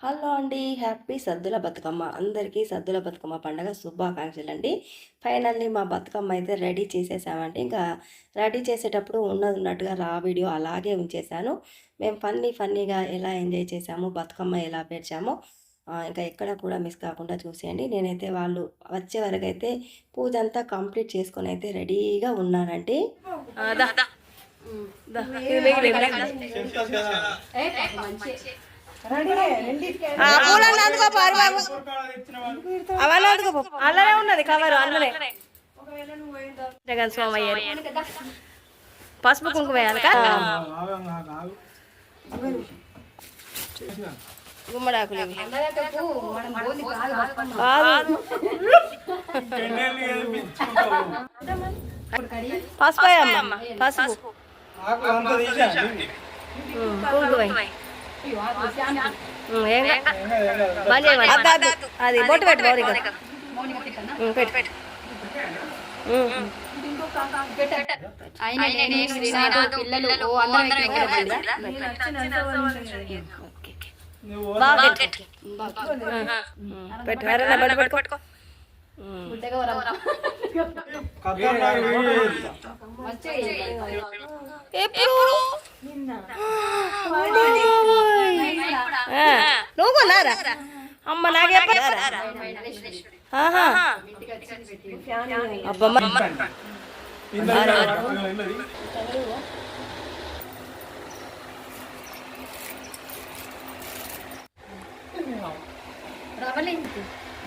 Hello అండి happy సద్దుల బతుకమ్మ అందరికీ సద్దుల బతుకమ్మ పండగ శుభాకాంక్షలు అండి ఫైనల్లీ మా బతుకమ్మ అయితే రెడీ చేసేసామండి ఇంకా రెడీ చేసేటప్పుడు ఉన్నది ఉన్నట్టుగా రా వీడియో అలాగే ఉంచేసాను మేము ఫన్నీ ఫన్నీగా ఎలా ఎంజాయ్ చేసాము బతుకమ్మ ఎలా పేర్చామో ఇంకా ఎక్కడ కూడా మిస్ కాకుండా చూసేయండి నేనైతే వాళ్ళు వచ్చే వరకు అయితే పూజ అంతా కంప్లీట్ చేసుకొని అయితే రెడీగా ఉన్నానండి అందుకో అవన్నీ అందుకో అలానే ఉన్నది కవర్ అందులో జగన్ సోమయ్య పసుపు కుంకుమ వేయాలి గుమ్మడాకులు. పసుపు పసుపు కుంకుమ. బంద్ చేయమని. అది బొట్టు పెట్టు మౌనిక పెట్టు పెట్టు. ఆయన నేను శ్రీనాథ్ పిల్లలు అందరం పెట్టు. ఉమ్, నువ్వు ఎవరైనా బట్టు పట్టుకో పట్టుకో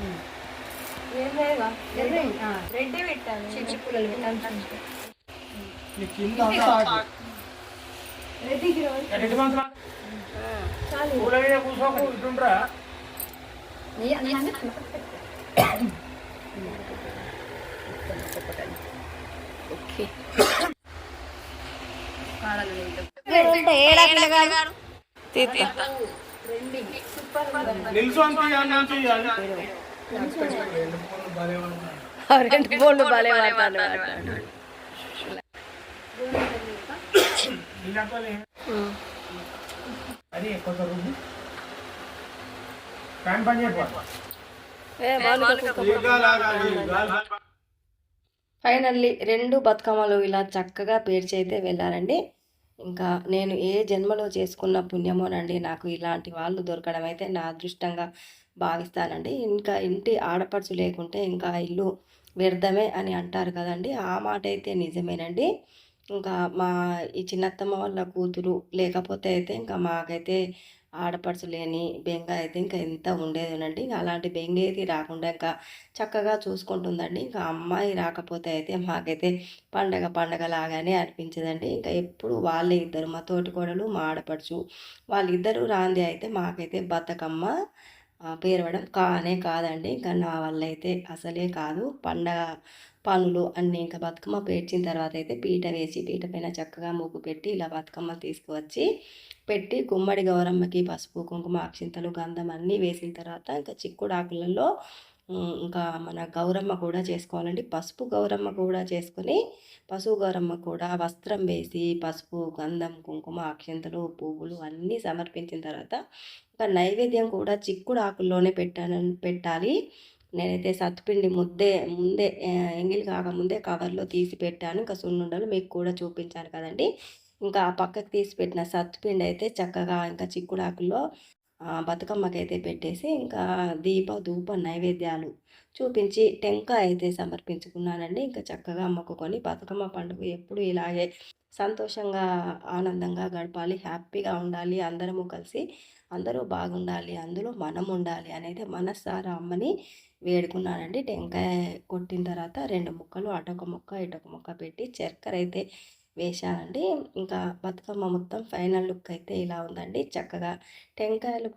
ఉమ్. ఎప్పుడు ఆ, నువ్వు కొన్నారా అమ్మ నాకే అబ్బమ్మ ఓకే. తీస్తా ఆ రెండు బోళ్ళు భలే వాడతాను ఫైనల్లీ రెండు బతుకమ్మలు ఇలా చక్కగా పేర్చి అయితే వెళ్ళారండి. ఇంకా నేను ఏ జన్మలో చేసుకున్న పుణ్యమోనండి నాకు ఇలాంటి వాళ్ళు దొరకడం అయితే నా అదృష్టంగా భావిస్తానండి. ఇంకా ఇంటి ఆడపడుచు లేకుంటే ఇంకా ఇల్లు వ్యర్థమే అని అంటారు కదండి. ఆ మాట అయితే నిజమేనండి. ఇంకా మా ఈ చిన్నత్తమ్మ వాళ్ళ కూతురు లేకపోతే అయితే ఇంకా మాకైతే ఆడపడుచు లేని బెంగ అయితే ఇంకా ఎంత ఉండేదేనండి ఇంకా అలాంటి బెంగ అయితే రాకుండా ఇంకా చక్కగా చూసుకుంటుందండి. ఇంకా అమ్మాయి రాకపోతే అయితే మాకైతే పండగ పండగ లాగానే అనిపించదండి. ఇంకా ఎప్పుడు వాళ్ళే ఇద్దరు మా తోటికోడలు మా ఆడపడుచు వాళ్ళిద్దరూ రాంది అయితే మాకైతే బతుకమ్మ పేరవడం కానే కాదండి. ఇంకా నా వల్ల అయితే అసలే కాదు. పండగ పనులు అన్నీ ఇంకా బతుకమ్మ పేర్చిన తర్వాత అయితే పీట వేసి పీట పైన చక్కగా ముగ్గు పెట్టి ఇలా బతుకమ్మ తీసుకువచ్చి పెట్టి గుమ్మడి గౌరమ్మకి పసుపు కుంకుమ అక్షింతలు గంధం అన్నీ వేసిన తర్వాత ఇంకా చిక్కుడు ఆకులలో ఇంకా మన గౌరమ్మ కూడా చేసుకోవాలండి. పసుపు గౌరమ్మ కూడా చేసుకొని పసుపు గౌరమ్మ కూడా వస్త్రం వేసి పసుపు గంధం కుంకుమ అక్షింతలు పువ్వులు అన్నీ సమర్పించిన తర్వాత ఇంకా నైవేద్యం కూడా చిక్కుడు ఆకుల్లోనే పెట్టాలని పెట్టాలి. నేనైతే సత్తుపిండి ముద్దే ముందే ఎంగిల్ ఎంగిలి కాకముందే కవర్లో తీసి పెట్టాను. ఇంకా సున్నుండలు మీకు కూడా చూపించాను కదండి. ఇంకా ఆ పక్కకు తీసి పెట్టిన సత్తుపిండి అయితే చక్కగా ఇంకా చిక్కుడాకుల్లో బతుకమ్మకి అయితే బతుకమ్మకైతే పెట్టేసి ఇంకా దీప ధూప నైవేద్యాలు చూపించి టెంక అయితే సమర్పించుకున్నానండి. ఇంకా చక్కగా మొక్కుకొని బతుకమ్మ పండుగ ఎప్పుడు ఇలాగే సంతోషంగా ఆనందంగా గడపాలి హ్యాపీగా ఉండాలి అందరము కలిసి అందరూ బాగుండాలి అందులో మనం ఉండాలి అనేది మనసారా అమ్మని వేడుకున్నానండి టెంకాయ కొట్టిన తర్వాత రెండు ముక్కలు అటొక ముక్క ఇటొక ముక్క పెట్టి చక్కెర అయితే వేశానండి. ఇంకా బతుకమ్మ మొత్తం ఫైనల్ లుక్ అయితే ఇలా ఉందండి. చక్కగా టెంకాయలు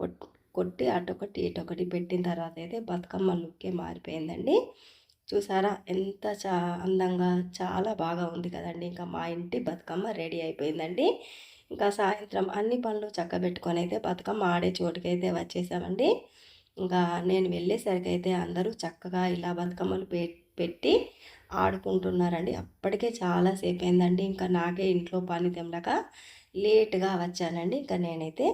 కొట్టి అటొకటి ఇటొకటి పెట్టిన తర్వాత అయితే బతుకమ్మ లుక్కే మారిపోయిందండి. చూసారా? ఎంత చా అందంగా చాలా బాగా ఉంది కదండి. ఇంకా మా ఇంటి బతుకమ్మ రెడీ అయిపోయిందండి. ఇంకా సాయంత్రం అన్ని పనులు చక్కబెట్టుకొని అయితే బతుకమ్మ ఆడే చోటుకైతే వచ్చేసామండి. ఇంకా నేను వెళ్ళేసరికి అయితే అందరూ చక్కగా ఇలా బతుకమ్మలు పె పెట్టి ఆడుకుంటున్నారండి. అప్పటికే చాలా సేపు అయిందండి ఇంకా నాకే ఇంట్లో పని తెమ్మలక లేట్గా వచ్చానండి. ఇంకా నేనైతే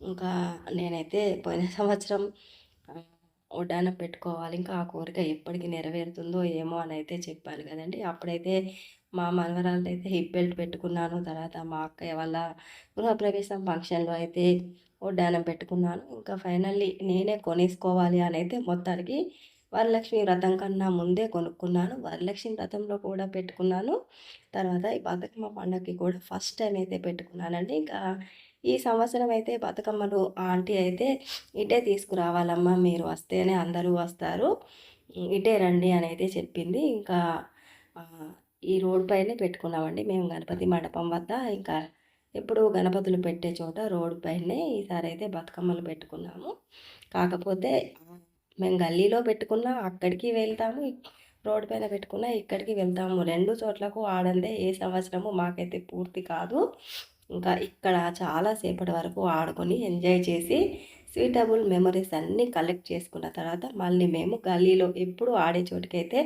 ఇంకా నేనైతే పోయిన సంవత్సరం ఆ, పెట్టుకోవాలి. ఇంకా ఆ కోరిక ఎప్పటికి నెరవేరుతుందో ఏమో అని అయితే చెప్పాను కదండి. అప్పుడైతే మా మనవరాలు అయితే హిప్ బెల్ట్ పెట్టుకున్నాను. తర్వాత మా అక్కయ్య వాళ్ళ గృహప్రవేశం ఫంక్షన్లో అయితే వడ్డానం పెట్టుకున్నాను. ఇంకా ఫైనల్లీ నేనే కొనేసుకోవాలి అని అయితే మొత్తానికి వరలక్ష్మి వ్రతం కన్నా ముందే కొనుక్కున్నాను. వరలక్ష్మి వ్రతంలో కూడా పెట్టుకున్నాను. తర్వాత ఈ బతుకమ్మ పండగకి కూడా ఫస్ట్ టైం అయితే పెట్టుకున్నానండి. ఇంకా ఈ సంవత్సరం అయితే బతుకమ్మలు ఆంటీ అయితే ఇటే తీసుకురావాలమ్మా మీరు వస్తేనే అందరూ వస్తారు. ఇటే రండి అని అయితే చెప్పింది. ఇంకా ఈ రోడ్ పైనే పెట్టుకున్నామండి. మేము గణపతి మండపం వద్ద ఇంకా ఎప్పుడు గణపతులు పెట్టే చోట రోడ్ పైనే ఈసారి అయితే బతుకమ్మలు పెట్టుకున్నాము. కాకపోతే మేము గల్లీలో పెట్టుకున్నా అక్కడికి వెళ్తాము రోడ్డు పైన పెట్టుకున్నా ఇక్కడికి వెళ్తాము. రెండు చోట్లకు ఆడందే ఏ సంవత్సరము మాకైతే పూర్తి కాదు. ఇంకా ఇక్కడ చాలాసేపటి వరకు ఆడుకొని ఎంజాయ్ చేసి స్వీటబుల్ మెమరీస్ అన్నీ కలెక్ట్ చేసుకున్న తర్వాత మళ్ళీ మేము గల్లీలో ఎప్పుడు ఆడే చోటుకైతే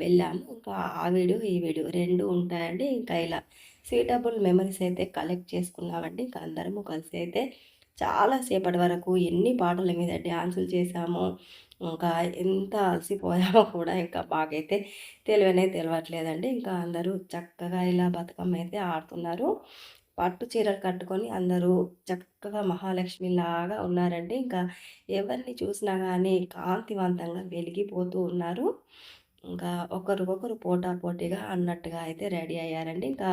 వెళ్ళాము. ఇంకా ఆ వీడియో ఈ వీడియో రెండు ఉంటాయండి. ఇంకా ఇలా స్వీటబుల్ మెమరీస్ అయితే కలెక్ట్ చేసుకున్నామండి. ఇంకా అందరము కలిసి అయితే చాలా సేపటి వరకు ఎన్ని పాటల మీద డ్యాన్సులు చేసాము ఇంకా ఎంత అలసిపోయామో కూడా ఇంకా మాకైతే తెలివనే తెలియట్లేదండి ఇంకా అందరూ చక్కగా ఇలా బతుకమ్మ అయితే ఆడుతున్నారు. పట్టు చీరలు కట్టుకొని అందరూ చక్కగా మహాలక్ష్మిలాగా ఉన్నారండి. ఇంకా ఎవరిని చూసినా కానీ కాంతివంతంగా వెలిగిపోతూ ఉన్నారు. ఇంకా ఒకరికొకరు పోటా పోటీగా అన్నట్టుగా అయితే రెడీ అయ్యారండి. ఇంకా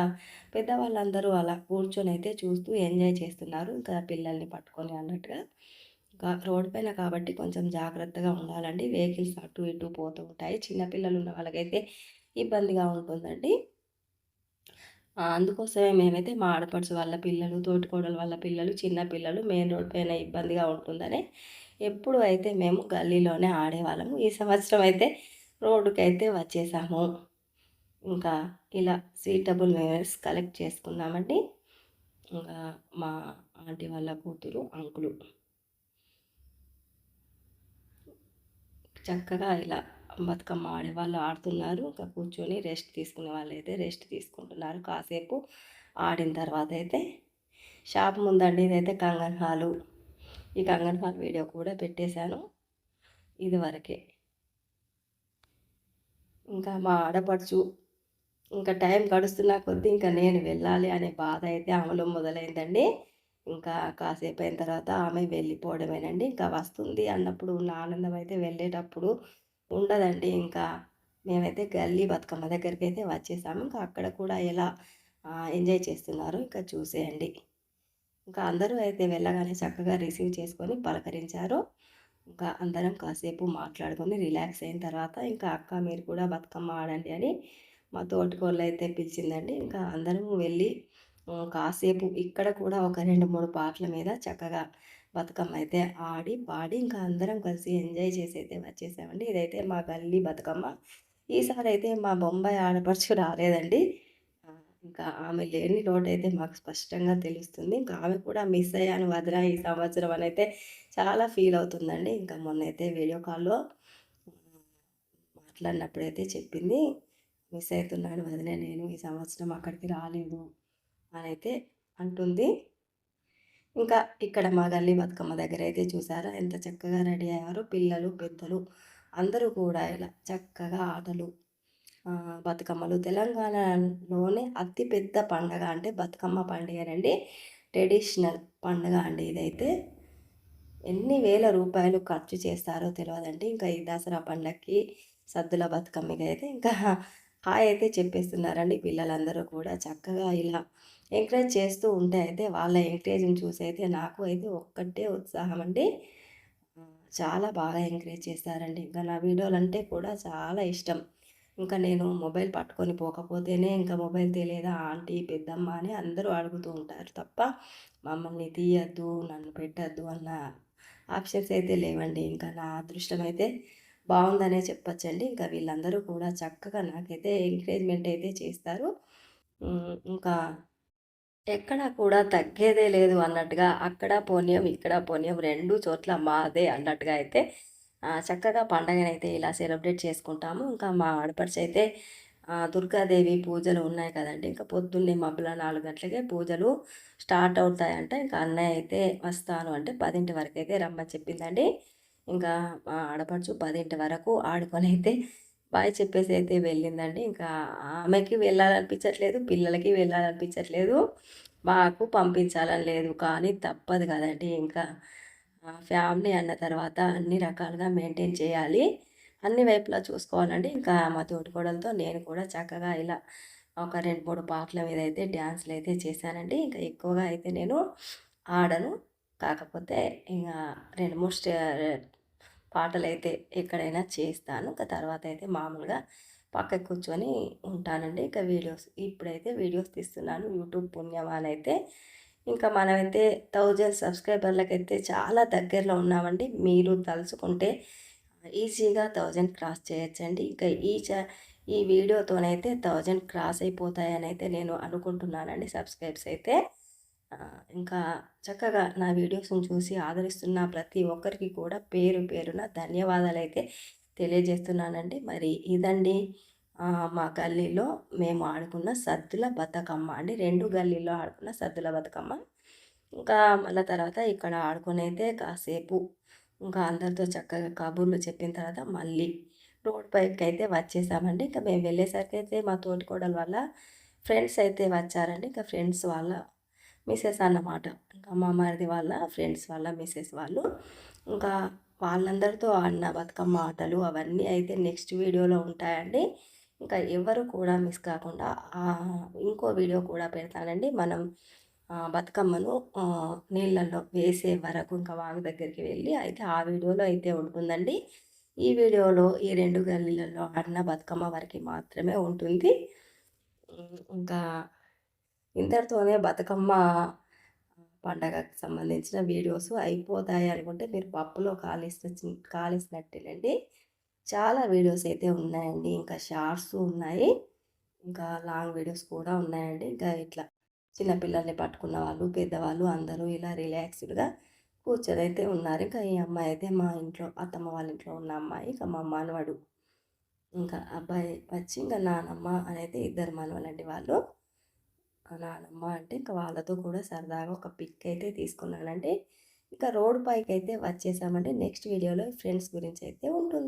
పెద్దవాళ్ళందరూ అలా కూర్చొని అయితే చూస్తూ ఎంజాయ్ చేస్తున్నారు. ఇంకా పిల్లల్ని పట్టుకొని అన్నట్టుగా. ఇంకా రోడ్ పైన కాబట్టి కొంచెం జాగ్రత్తగా ఉండాలండి. వెహికల్స్ అటు ఇటు పోతూ ఉంటాయి. చిన్నపిల్లలు ఉన్న వాళ్ళకైతే ఇబ్బందిగా ఉంటుందండి. అందుకోసమే మేమైతే మా ఆడపడుచు వాళ్ళ పిల్లలు తోటికోడలు వాళ్ళ పిల్లలు చిన్న పిల్లలు మెయిన్ రోడ్ పైన ఇబ్బందిగా ఉంటుందని ఎప్పుడు అయితే మేము గల్లీలోనే ఆడేవాళ్ళము. ఈ సంవత్సరం అయితే రోడ్డుకి అయితే వచ్చేసాము. ఇంకా ఇలా స్వీటబుల్ మెమరీస్ కలెక్ట్ చేసుకున్నామండి. ఇంకా మా ఆంటీ వాళ్ళ కూతురు అంకులు. చక్కగా ఇలా బతుకమ్మ ఆడే వాళ్ళు ఆడుతున్నారు. ఇంకా కూర్చొని రెస్ట్ తీసుకునే వాళ్ళు అయితే రెస్ట్ తీసుకుంటున్నారు. కాసేపు ఆడిన తర్వాత అయితే షాప్ ముందండి ఇదైతే కంగన్ హాలు. ఈ కంగన్ హాల్ వీడియో కూడా పెట్టేశాను. ఇదివరకే ఇంకా మా ఆడపడుచు ఇంకా టైం గడుస్తున్న కొద్దీ ఇంకా నేను వెళ్ళాలి అనే బాధ అయితే ఆమెలో మొదలైందండి. ఇంకా కాసేపు అయిన తర్వాత ఆమె వెళ్ళిపోవడమేనండి. ఇంకా వస్తుంది అన్నప్పుడు ఉన్న ఆనందం అయితే వెళ్ళేటప్పుడు ఉండదండి. ఇంకా మేమైతే గల్లీ బతుకమ్మ దగ్గరికి అయితే వచ్చేసాము. ఇంకా అక్కడ కూడా ఎలా ఎంజాయ్ చేస్తున్నారు ఇంకా చూసేయండి. ఇంకా అందరూ అయితే వెళ్ళగానే చక్కగా రిసీవ్ చేసుకొని పలకరించారు. ఇంకా అందరం కాసేపు మాట్లాడుకొని రిలాక్స్ అయిన తర్వాత ఇంకా అక్క మీరు కూడా బతుకమ్మ ఆడండి అని మా తోటికోళ్ళు అయితే పిలిచిందండి. ఇంకా అందరం వెళ్ళి కాసేపు ఇక్కడ కూడా ఒక రెండు మూడు పాటల మీద చక్కగా బతుకమ్మ అయితే ఆడి పాడి ఇంకా అందరం కలిసి ఎంజాయ్ చేసి అయితే వచ్చేసామండి. ఇదైతే మా గల్లీ బతుకమ్మ. ఈసారి అయితే మా బొంబాయి ఆడపడుచు రాలేదండి. ఇంకా ఆమె లేని లోటు అయితే మాకు స్పష్టంగా తెలుస్తుంది. ఇంకా ఆమె కూడా మిస్ అయ్యాను వదిన ఈ సంవత్సరం అని అయితే చాలా ఫీల్ అవుతుందండి. ఇంకా మొన్న అయితే వీడియో కాల్లో మాట్లాడినప్పుడైతే చెప్పింది మిస్ అవుతున్నాను వదిన నేను ఈ సంవత్సరం అక్కడికి రాలేదు అని అయితే అంటుంది. ఇంకా ఇక్కడ మా గల్లీ బతుకమ్మ దగ్గర అయితే చూసారా? ఎంత చక్కగా రెడీ అయ్యారో పిల్లలు పెద్దలు అందరూ కూడా ఇలా చక్కగా ఆటలు బతుకమ్మలు. తెలంగాణలోనే అతి పెద్ద పండగ అంటే బతుకమ్మ పండుగనండి ట్రెడిషనల్ పండుగ అండి ఇదైతే. ఎన్ని వేల రూపాయలు ఖర్చు చేస్తారో తెలియదండి ఇంకా ఈ దసరా పండగకి సద్దుల బతుకమ్మకి అయితే ఇంకా హాయ్ అయితే చెప్పేస్తున్నారండి పిల్లలందరూ కూడా. చక్కగా ఇలా ఎంకరేజ్ చేస్తూ ఉంటే అయితే వాళ్ళ ఎంకరేజ్ని చూసి అయితే నాకు అయితే ఒక్కటే ఉత్సాహం అండి. చాలా బాగా ఎంకరేజ్ చేస్తారండి. ఇంకా నా వీడియోలు అంటే కూడా చాలా ఇష్టం. ఇంకా నేను మొబైల్ పట్టుకొని పోకపోతేనే ఇంకా మొబైల్ తెలియదా ఆంటీ పెద్దమ్మ అని అందరూ అడుగుతూ ఉంటారు తప్ప మమ్మల్ని తీయద్దు నన్ను పెట్టద్దు అన్న ఆప్షన్స్ అయితే లేవండి. ఇంకా నా అదృష్టం అయితే బాగుందనే చెప్పచ్చండి. ఇంకా వీళ్ళందరూ కూడా చక్కగా నాకైతే ఎంకరేజ్మెంట్ అయితే చేస్తారు. ఇంకా ఎక్కడా కూడా తగ్గేదే లేదు అన్నట్టుగా అక్కడ పుణ్యం ఇక్కడ పుణ్యం రెండు చోట్ల మాదే అన్నట్టుగా అయితే చక్కగా పండగనైతే ఇలా సెలబ్రేట్ చేసుకుంటాము. ఇంకా మా ఆడపడిచి అయితే దుర్గాదేవి పూజలు ఉన్నాయి కదండి. ఇంకా పొద్దున్నే మబ్బుల నాలుగు గంటలకే పూజలు స్టార్ట్ అవుతాయంటే. ఇంకా అన్నయ్య అయితే వస్తాను అంటే పదింటి వరకు అయితే రమ్మని చెప్పిందండి. ఇంకా ఆడపడుచు పదింటి వరకు ఆడుకొని అయితే బాయ్ చెప్పేసి అయితే వెళ్ళిందండి. ఇంకా ఆమెకి వెళ్ళాలనిపించట్లేదు పిల్లలకి వెళ్ళాలనిపించట్లేదు. మాకు పంపించాలని లేదు కానీ తప్పదు కదండి. ఇంకా ఫ్యామిలీ అన్న తర్వాత అన్ని రకాలుగా మెయింటైన్ చేయాలి. అన్ని వైపులా చూసుకోవాలండి. ఇంకా మా తోటికోడలతో నేను కూడా చక్కగా ఇలా ఒక రెండు మూడు పాటల మీద అయితే డ్యాన్స్లు అయితే చేశానండి. ఇంకా ఎక్కువగా అయితే నేను ఆడను. కాకపోతే ఇంకా రెండు మూడు స్టే పాటలు అయితే ఎక్కడైనా చేస్తాను. ఇంకా తర్వాత అయితే మామూలుగా పక్కకు కూర్చొని ఉంటానండి. ఇంకా వీడియోస్ ఇప్పుడైతే వీడియోస్ తీస్తున్నాను. యూట్యూబ్ పుణ్యమాన్ అయితే ఇంకా మనమైతే థౌజండ్ సబ్స్క్రైబర్లకైతే చాలా దగ్గరలో ఉన్నామండి. మీరు తలుచుకుంటే ఈజీగా థౌజండ్ క్రాస్ చేయొచ్చండి. ఇంకా ఈ చ ఈ వీడియోతోనైతే థౌజండ్ క్రాస్ అయిపోతాయని అయితే నేను అనుకుంటున్నానండి సబ్స్క్రైబ్స్ అయితే. ఇంకా చక్కగా నా వీడియోస్ని చూసి ఆదరిస్తున్న ప్రతి ఒక్కరికి కూడా పేరు పేరున ధన్యవాదాలు అయితే తెలియజేస్తున్నానండి. మరి ఇదండి మా గల్లీలో మేము ఆడుకున్న సద్దుల బతుకమ్మ అండి. రెండు గల్లీలో ఆడుకున్న సద్దుల బతుకమ్మ. ఇంకా మళ్ళీ తర్వాత ఇక్కడ ఆడుకునైతే అయితే కాసేపు ఇంకా అందరితో చక్కగా కబుర్లు చెప్పిన తర్వాత మళ్ళీ రోడ్ పైకి అయితే వచ్చేసామండి. ఇంకా మేము వెళ్ళేసరికి అయితే మా తోటికోడల వల్ల ఫ్రెండ్స్ అయితే వచ్చారండి. ఇంకా ఫ్రెండ్స్ వాళ్ళ మిస్సెస్ అన్నమాట. ఇంకా మా మరిది వాళ్ళ ఫ్రెండ్స్ వాళ్ళ మిస్సెస్ వాళ్ళు. ఇంకా వాళ్ళందరితో ఆడిన బతుకమ్మ ఆటలు అవన్నీ అయితే నెక్స్ట్ వీడియోలో ఉంటాయండి. ఇంకా ఎవరు కూడా మిస్ కాకుండా ఇంకో వీడియో కూడా పెడతానండి. మనం బతుకమ్మను నీళ్ళల్లో వేసే వరకు ఇంకా వాగు దగ్గరికి వెళ్ళి అయితే ఆ వీడియోలో అయితే ఉంటుందండి. ఈ వీడియోలో ఈ రెండు గల్లీలలో ఆడిన బతుకమ్మ వరకు మాత్రమే ఉంటుంది. ఇంకా ఇంతటితోనే బతుకమ్మ పండగకి సంబంధించిన వీడియోస్ అయిపోతాయి అనుకుంటే మీరు పప్పులో కాలేసిన కాలేసినట్టేనండి. చాలా వీడియోస్ అయితే ఉన్నాయండి. ఇంకా షార్ట్స్ ఉన్నాయి. ఇంకా లాంగ్ వీడియోస్ కూడా ఉన్నాయండి. ఇంకా ఇట్లా చిన్నపిల్లల్ని పట్టుకున్న వాళ్ళు పెద్దవాళ్ళు అందరూ ఇలా రిలాక్స్డ్గా కూర్చొని అయితే ఉన్నారు. ఇంకా ఈ అమ్మాయి అయితే మా ఇంట్లో అత్తమ్మ వాళ్ళ ఇంట్లో ఉన్న అమ్మాయి ఇంకా మా మనవడు ఇంకా అబ్బాయి వచ్చి ఇంకా నానమ్మ అని అయితే ఇద్దరు మనవలండి వాళ్ళు. నానమ్మ అంటే ఇంకా వాళ్ళతో కూడా సరదాగా ఒక పిక్ అయితే తీసుకున్నానంటే ఇంకా రోడ్ పైకి అయితే వచ్చేసామంటే నెక్స్ట్ వీడియోలో ఫ్రెండ్స్ గురించి అయితే ఉంటుంది.